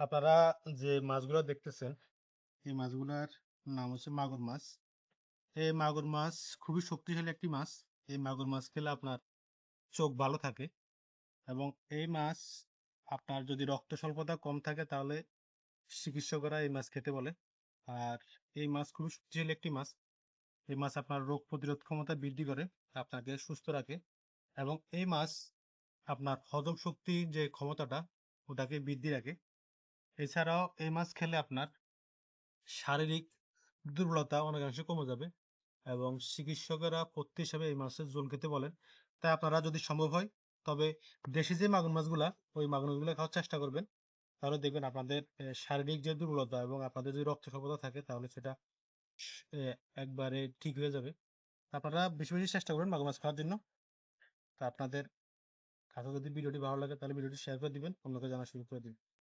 আপনারা যে মাছগুলো দেখতেছেন, এই মাছগুলার নাম হচ্ছে মাগুর মাছ। এই মাগুর মাছ খুবই শক্তিশালী একটি মাছ। এই মাগুর মাছ খেলে আপনার চোখ ভালো থাকে এবং এই মাছ আপনার যদি রক্ত স্বল্পতা কম থাকে তাহলে চিকিৎসকরা এই মাছ খেতে বলে। আর এই মাছ খুবই শক্তিশালী একটি মাছ। এই মাছ আপনার রোগ প্রতিরোধ ক্ষমতা বৃদ্ধি করে, আপনাকে সুস্থ রাখে এবং এই মাছ আপনার হজম শক্তির যে ক্ষমতাটা, ওটাকে বৃদ্ধি রাখে। এছাড়াও এই মাছ খেলে আপনার শারীরিক দুর্বলতা অনেকাংশে কমে যাবে এবং চিকিৎসকেরা পথ্য হিসাবে এই মাছের ঝোল খেতে বলেন। তাই আপনারা যদি সম্ভব হয়, তবে দেশি যে মাগুর মাছগুলা, ওই মাগুর মাছগুলো খাওয়ার চেষ্টা করবেন। তাহলে দেখবেন আপনাদের শারীরিক যে দুর্বলতা এবং আপনাদের যদি রক্ত স্বল্পতা থাকে, তাহলে সেটা একবারে ঠিক হয়ে যাবে। আপনারা বেশি বেশি চেষ্টা করবেন মাগুর মাছ খাওয়ার জন্য। তা আপনাদের কাছে যদি ভিডিওটি ভালো লাগে, তাহলে ভিডিওটি শেয়ার করে দিবেন, অন্যকে জানা শুরু করে দিবেন।